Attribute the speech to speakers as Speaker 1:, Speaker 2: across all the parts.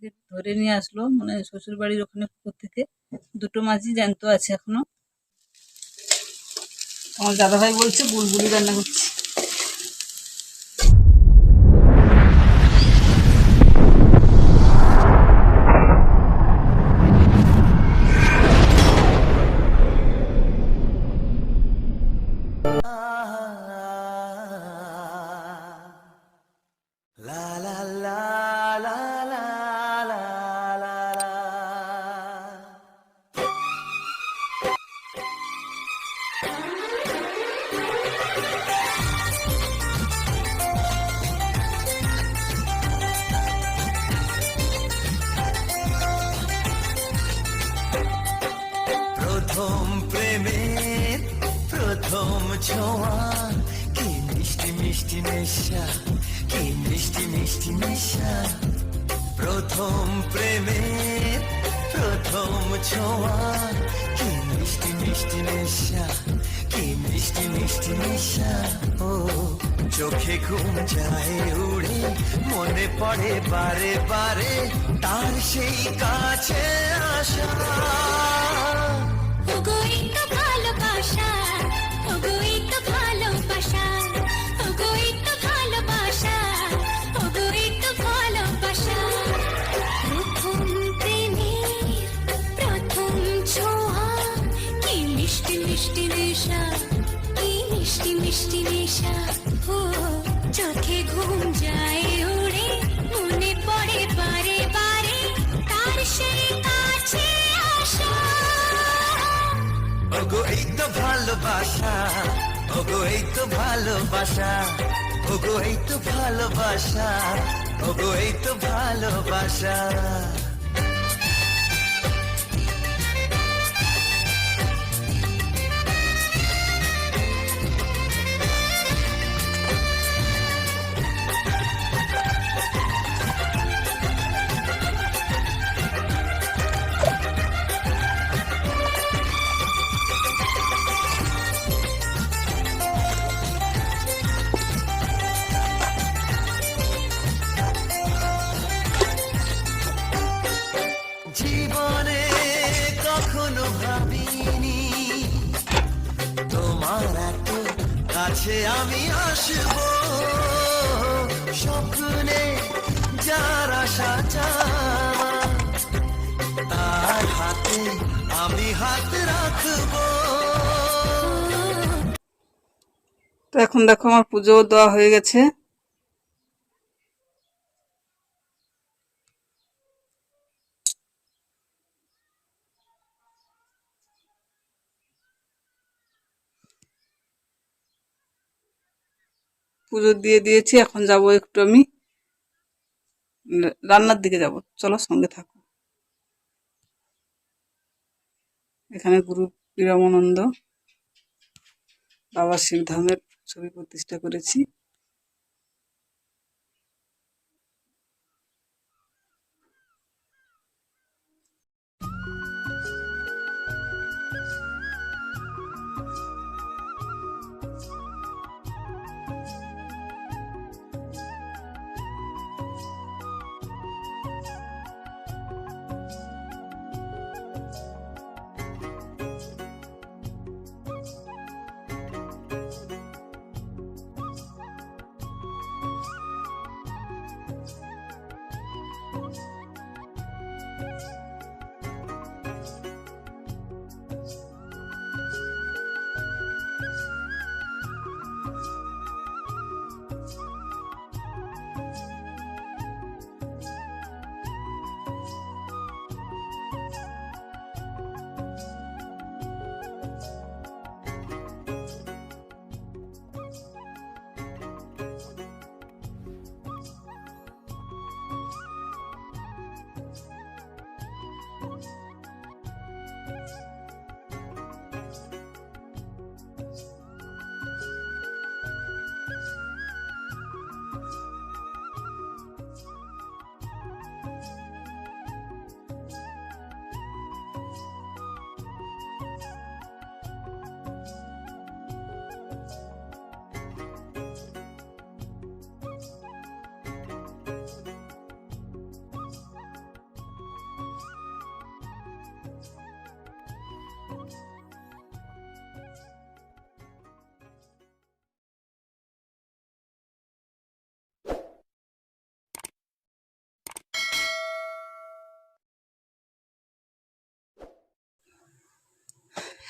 Speaker 1: থেকে ধরে নিয়ে আসলো মানে শ্বশুর বাড়ির ওখানে পুকুর থেকে। দুটো মাছই জ্যান্ত আছে এখনও। আমার দাদাভাই বলছে, বুলবুলি রান্না করছি।
Speaker 2: ছোঁয়া কি মিষ্টি মিষ্টি নেশা, কি মিষ্টি মিষ্টি নেশা। প্রথম প্রেমের প্রথম ছোঁয়া। কি মিষ্টি মিষ্টি নেশা, কি মিষ্টি মিষ্টি নেশা। ও, চোখে ঘুম যায় উড়ে, মনে পড়ে বারে বারে তার সেই কাছে আসা।
Speaker 3: ঘুম যায় উড়ে, মনে পড়ে
Speaker 2: তো ভালোবাসা, ওগো, এই তো ভালোবাসা, ওগো, এই তো ভালোবাসা, ওগো, এই তো ভালোবাসা। কাছে আমি আসব। স্বপ্নে যার আশা তার হাতে আমি হাত রাখব।
Speaker 1: তো এখন দেখো আমার পুজো দেওয়া হয়ে গেছে। পুজো দিয়ে দিয়েছি, এখন যাব একটু আমি রান্নার দিকে যাব। চলো সঙ্গে থাকো। এখানে গুরু বিরমানন্দ বাবা শিবধামের ছবি প্রতিষ্ঠা করেছি।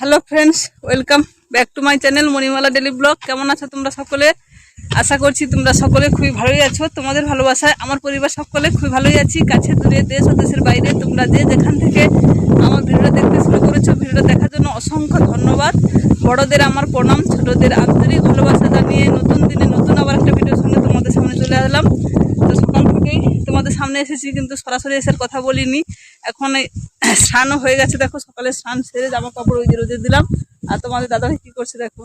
Speaker 1: Hello friends welcome back to my channel Manimala daily blog কেমন আছো তোমরা সকলে? আশা করছি তোমরা সকলে খুবই ভালোই আছো। তোমাদের ভালোবাসায় আমার পরিবার সকলে খুবই ভালোই আছি। কাছে দূরে দেশ ও দেশের বাইরে তোমরা যে যেখান থেকে আমার ভিডিওটা দেখতে শুরু করেছ, ভিডিওটা দেখার জন্য অসংখ্য ধন্যবাদ। বড়দের আমার প্রণাম, ছোটদের আন্তরিক ভালোবাসা জানিয়ে নতুন দিনে নতুন আবার একটা ভিডিওর সঙ্গে তোমাদের সামনে চলে আসলাম। তো সকাল থেকেই তোমাদের সামনে এসেছি, কিন্তু সরাসরি এসে কথা বলিনি। এখন স্নানও হয়ে গেছে দেখো সকালে স্নান সেরে জামা কাপড় ওই রোদে দিলাম। আর তোমাদের দাদা কি করছে দেখো?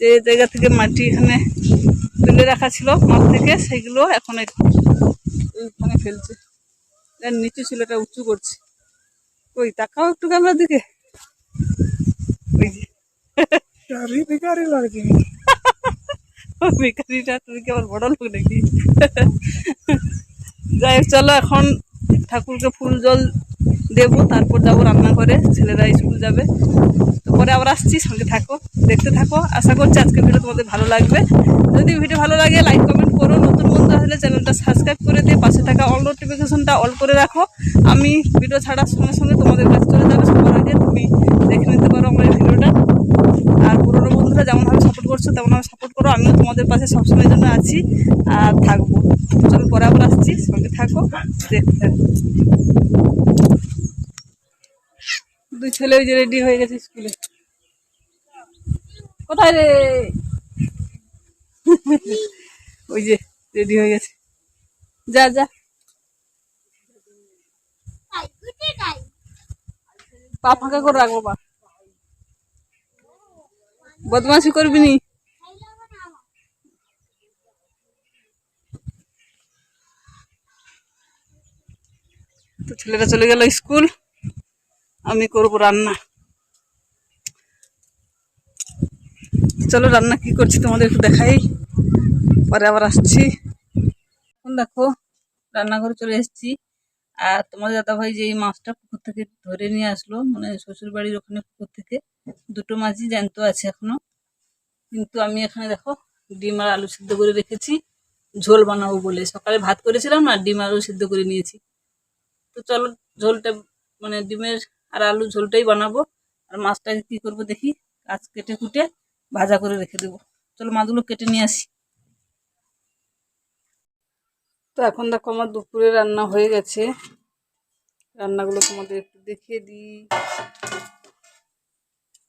Speaker 1: যে জায়গা থেকে মাটি এখানে তুলে রাখা ছিল মাঠ থেকে সেগুলো এখন এইখানে ফেলছে। নিচু ছিল এটা উঁচু করছে। ওই তাকাও একটু ক্যামেরার দিকে। ওই তুমি কি বড় লোক নাকি? যাই চলো এখন ঠাকুরকে ফুল জল দেবো, তারপর যাব রান্না করে ছেলেরা স্কুল যাবে। তো পরে আবার আসছি, সঙ্গে থাকো, দেখতে থাকো। আশা করছি আজকের ভিডিও তোমাদের ভালো লাগবে। যদি ভিডিও ভালো লাগে লাইক কমেন্ট করো। নতুন বন্ধু হলে চ্যানেলটা সাবস্ক্রাইব করে দিয়ে পাশে থাকা অল নোটিফিকেশনটা অল করে রাখো। আমি ভিডিও ছাড়ার সঙ্গে সঙ্গে তোমাদের কাছে চলে যাবে। সবার আগে তুমি দেখে নিতে পারো আমার এই ভিডিওটা আর পুরোনো বন্ধুরা যেমনভাবে করছ তেমনভাবে সাপোর্ট করো। আমিও তোমাদের পাশে সবসময় জন্য আছি, আর থাকব। চলো, পরে আবার আসছি। সঙ্গে থাকো, দেখতে দুই ছেলে ওই যে রেডি হয়ে গেছে স্কুলে। কোথায় রে? ওই যে রেডি হয়ে গেছে। যা যা। পা ফাঁকা করে রাখব, পা। বদমাশি করবি নি? তো ছেলেরা চলে গেল স্কুল। আমি করব রান্না। চলো রান্না কি করছি তোমাদের একটু দেখাই। পরে আবার আসছি। এখন দেখো, রান্নাঘরে চলে এসেছি। আর তোমাদের দাদা ভাই যে এই মাছটা পুকুর থেকে ধরে নিয়ে আসলো মানে শ্বশুর বাড়ির ওখানে পুকুর থেকে, দুটো মাছই জ্যান্ত আছে এখনও। কিন্তু আমি এখানে দেখো, ডিম আর আলু সিদ্ধ করে রেখেছি। ঝোল বানাবো বলে। সকালে ভাত করেছিলাম না, ডিম আলু সিদ্ধ করে নিয়েছি। তো চলো ঝোলটা মানে ডিমের আর আলু ঝোলটাই বানাবো। আর মাছটাকে কি করব দেখি, কাজ কেটে কুটে ভাজা করে রেখে দেবো। চলো মাছগুলো কেটে নিয়ে আসি। তো এখন দেখো আমার দুপুরে রান্না হয়ে গেছে। রান্নাগুলো তোমাদের একটু দেখিয়ে দিই।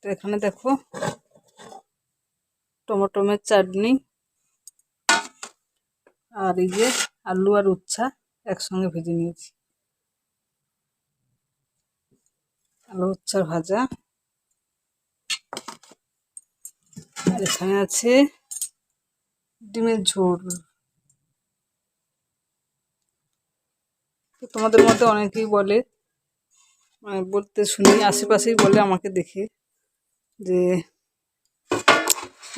Speaker 1: তো এখানে দেখো, টমেটোমের চাটনি আর এই যে আলু আর উচ্ছা একসঙ্গে ভেজে নিয়েছি। আলু উচ্ছার ভাজা। আর এখানে আছে ডিমের ঝোল। তোমাদের মধ্যে অনেকেই বলে মানে বলতে শুনি, আশেপাশেই বলে আমাকে দেখে যে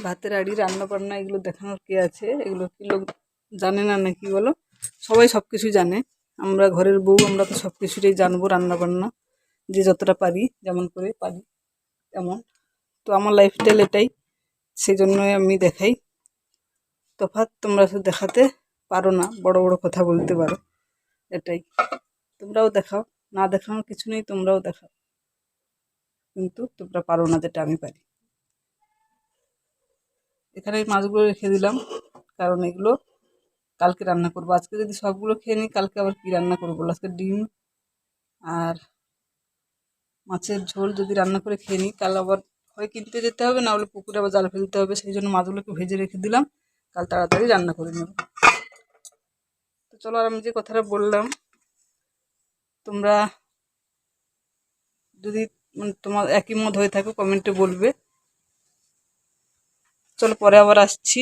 Speaker 1: ভাতের আড়ি রান্না বান্না এগুলো দেখানোর কে আছে? এগুলো কি লোক জানে না নাকি বলো? সবাই সব কিছু জানে। আমরা ঘরের বউ, আমরা তো সব কিছুটাই জানব রান্না বান্না যে যতটা পারি, যেমন করে পারি, তেমন। তো আমার লাইফস্টাইল এটাই সেই জন্যই আমি দেখাই। তফাৎ, তোমরা শুধু দেখাতে পারো না, বড় বড় কথা বলতে পারো, এটাই। তোমরাও দেখাও, না দেখানোর কিছু নেই, তোমরাও দেখাও। কিন্তু তোমরা পারো না যেটা আমি পারি। এখানে মাছগুলো রেখে দিলাম, কারণ এগুলো কালকে রান্না করব। আজকে যদি সবগুলো খেয়ে নিই, কালকে আবার কী রান্না করব? আজকে ডিম আর মাছের ঝোল যদি রান্না করে খেয়ে নিই, কাল আবার হয় কিনতে যেতে হবে, না হলে পুকুরে আবার জাল ফেলতে হবে, সেই জন্য মাছগুলোকে ভেজে রেখে দিলাম। কাল তাড়াতাড়ি রান্না করে নেব। তো চলো আর আমি যে কথাটা বললাম, তোমরা যদি তোমার একই মত হয়ে থাকো, কমেন্টে বলবে। চলো পরে আবার আসছি।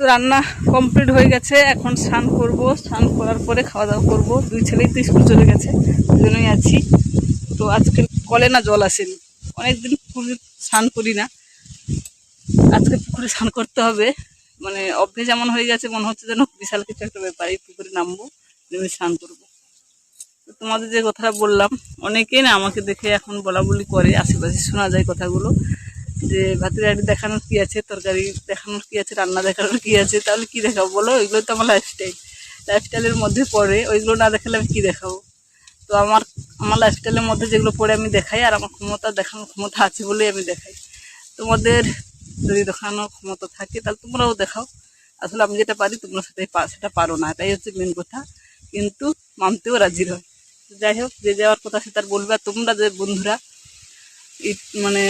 Speaker 1: তো রান্না কমপ্লিট হয়ে গেছে। এখন স্নান করব। স্নান করার পরে খাওয়া দাওয়া করব। দুই ছেলেই তো স্কুল চলে গেছে। দুজনেই আছি। তো আজকে কলে না জল আসেনি। অনেকদিন পুকুরে স্নান করি না। আজকে পুকুরে স্নান করতে হবে। মানে অভ্যেস এমন হয়ে গেছে, মনে হচ্ছে যেন বিশাল কিছু একটা ব্যাপার। এই পুকুরে নামবো, নেমে স্নান করব। তো তোমাদের যে কথাটা বললাম, অনেকেই না আমাকে দেখে এখন বলা বলি করে, আশেপাশে শোনা যায় কথাগুলো। যে ভাতের আড়ি দেখানোর কি আছে, তরকারি দেখানোর কি আছে, রান্না দেখানোর কি আছে, তাহলে কি দেখাবো বলো? ওইগুলো তো আমার লাইফস্টাইল লাইফস্টাইলের মধ্যে পড়ে, ওইগুলো না দেখালে আমি কী দেখাবো? তো আমার আমার লাইফস্টাইলের মধ্যে যেগুলো পড়ে আমি দেখাই, আর আমার ক্ষমতা দেখানোর ক্ষমতা আছে বলেই আমি দেখাই। তোমাদের যদি দেখানোর ক্ষমতা থাকে, তাহলে তোমরাও দেখাও। আসলে আমি যেটা পারি, তোমরা সেটাই সেটা পারো না, এটাই হচ্ছে মেন কথা। কিন্তু মানতেও রাজি হয় যাই হোক, যে যাওয়ার কথা সে তার বলবে তোমরা যে বন্ধুরা মানে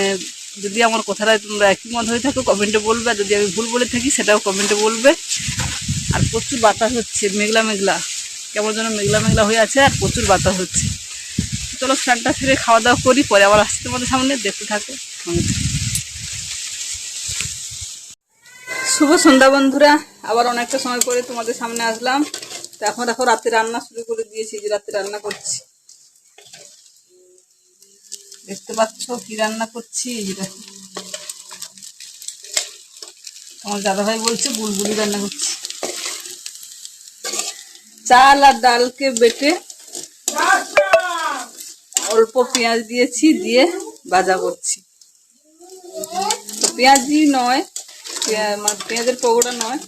Speaker 1: যদি আমার কথাটা তোমরা একই মত হয়ে থাকো কমেন্টে বলবে, আর যদি আমি ভুল বলে থাকি, সেটাও কমেন্টে বলবে। আর প্রচুর বাতাস হচ্ছে, মেঘলা মেঘলা। কেমন যেন মেঘলা মেঘলা হয়ে আছে, আর প্রচুর বাতাস হচ্ছে। চলো স্নানটা ফিরে খাওয়া দাওয়া করি, পরে আবার আসছি তোমাদের সামনে, দেখতে থাকো। শুভ সন্ধ্যা বন্ধুরা, আবার অনেকটা সময় পরে তোমাদের সামনে আসলাম। তো এখন দেখো, রাতে রান্না শুরু করে দিয়েছি, যে রাতে রান্না করছি। দেখতে পাচ্ছ কি রান্না করছি? দেখো। আমার দাদাভাই বলছে বুলবুলি রান্না করছি। চাল আর ডালকে বেটে অল্প পেঁয়াজ দিয়েছি, দিয়ে ভাজা করছি। তো পেঁয়াজই নয় মানে পেঁয়াজের পকোড়া নয়,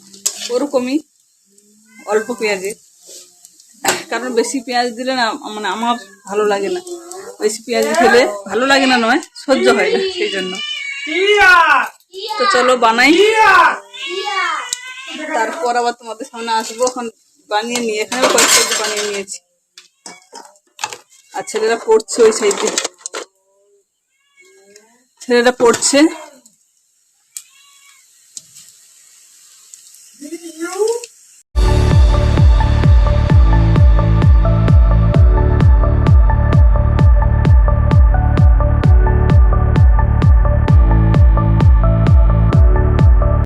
Speaker 1: ওরকমই অল্প পেঁয়াজে কারণ বেশি পেঁয়াজ দিলে না মানে আমার ভালো লাগে না। বেশি পেঁয়াজ খেলে ভালো লাগে না নয় সহ্য হয় না সেই জন্য। তো চলো বানাই। তারপর আবার তোমাদের সামনে আসব। এখন বানিয়ে নিয়ে এখানেও কয়েক বানিয়ে নিয়েছি। আর ছেলেরা পড়ছে ওই সাইডে ছেলেরা পড়ছে।